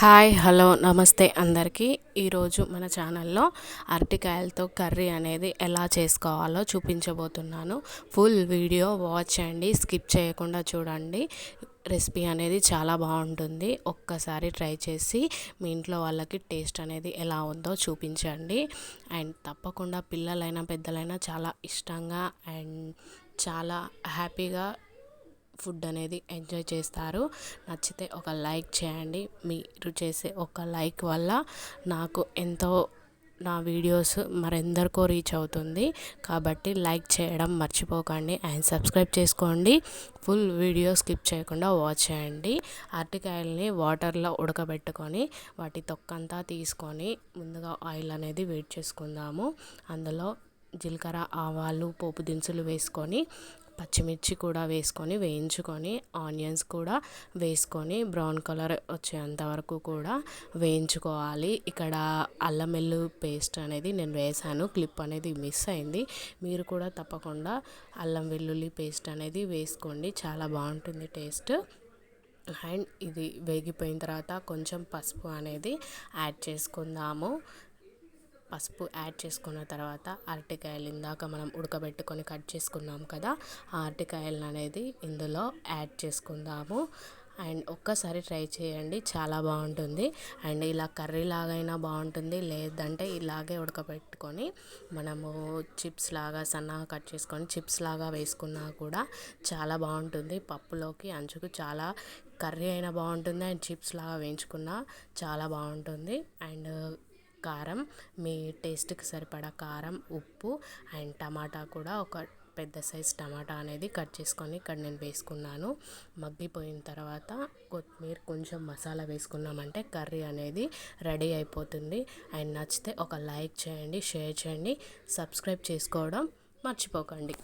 Hi hello నమస్తే అందరికీ. ఈరోజు మన ఛానల్లో అరటికాయలతో కర్రీ అనేది ఎలా చేసుకోవాలో చూపించబోతున్నాను. ఫుల్ వీడియో వాచ్ చేయండి స్కిప్ చేయకుండా చూడండి. రెసిపీ అనేది చాలా బాగుంటుంది. ఒక్కసారి ట్రై చేసి మీ ఇంట్లో వాళ్ళకి టేస్ట్ అనేది ఎలా ఉందో చూపించండి. అండ్ తప్పకుండా పిల్లలైనా పెద్దలైనా చాలా ఇష్టంగా అండ్ చాలా హ్యాపీగా ఫుడ్ అనేది ఎంజాయ్ చేస్తారు. నచ్చితే ఒక లైక్ చేయండి. మీరు చేసే ఒక లైక్ వల్ల నాకు ఎంతో నా వీడియోస్ మరెందరికో రీచ్ అవుతుంది. కాబట్టి లైక్ చేయడం మర్చిపోకండి అండ్ సబ్స్క్రైబ్ చేసుకోండి. ఫుల్ వీడియో స్కిప్ చేయకుండా వాచ్ చేయండి. అరటికాయల్ని వాటర్లో ఉడకబెట్టుకొని వాటి తొక్కంతా తీసుకొని ముందుగా ఆయిల్ అనేది వేడి చేసుకుందాము. అందులో జీలకర్ర ఆవాలు పోపు దినుసులు వేసుకొని పచ్చిమిర్చి కూడా వేసుకొని వేయించుకొని ఆనియన్స్ కూడా వేసుకొని బ్రౌన్ కలర్ వచ్చేంత వరకు కూడా వేయించుకోవాలి. ఇక్కడ అల్లం వెల్లు పేస్ట్ అనేది నేను వేసాను. క్లిప్ అనేది మిస్ అయింది. మీరు కూడా తప్పకుండా అల్లం వెల్లుల్లి పేస్ట్ అనేది వేసుకోండి. చాలా బాగుంటుంది టేస్ట్. అండ్ ఇది వేగిపోయిన తర్వాత కొంచెం పసుపు అనేది యాడ్ చేసుకుందాము. పసుపు యాడ్ చేసుకున్న తర్వాత అరటికాయలు ఇందాక మనం ఉడకబెట్టుకొని కట్ చేసుకున్నాం కదా ఆ అరటికాయలు అనేది ఇందులో యాడ్ చేసుకుందాము. అండ్ ఒక్కసారి ట్రై చేయండి చాలా బాగుంటుంది. అండ్ ఇలా కర్రీ లాగైనా బాగుంటుంది లేదంటే ఇలాగే ఉడకబెట్టుకొని మనము చిప్స్ లాగా సన్నగా కట్ చేసుకొని చిప్స్ లాగా వేసుకున్నా కూడా చాలా బాగుంటుంది. పప్పులోకి అంచుకు చాలా కర్రీ అయినా బాగుంటుంది. అండ్ చిప్స్ లాగా వేయించుకున్నా చాలా బాగుంటుంది. అండ్ కారం మీ టేస్ట్కి సరిపడా కారం ఉప్పు అండ్ టమాటా కూడా ఒక పెద్ద సైజ్ టమాటా అనేది కట్ చేసుకొని ఇక్కడ నేను వేసుకున్నాను. మగ్గిపోయిన తర్వాత కొత్తిమీర కొంచెం మసాలా వేసుకున్నామంటే కర్రీ అనేది రెడీ అయిపోతుంది. అండ్ నచ్చితే ఒక లైక్ చేయండి షేర్ చేయండి సబ్స్క్రైబ్ చేసుకోవడం మర్చిపోకండి.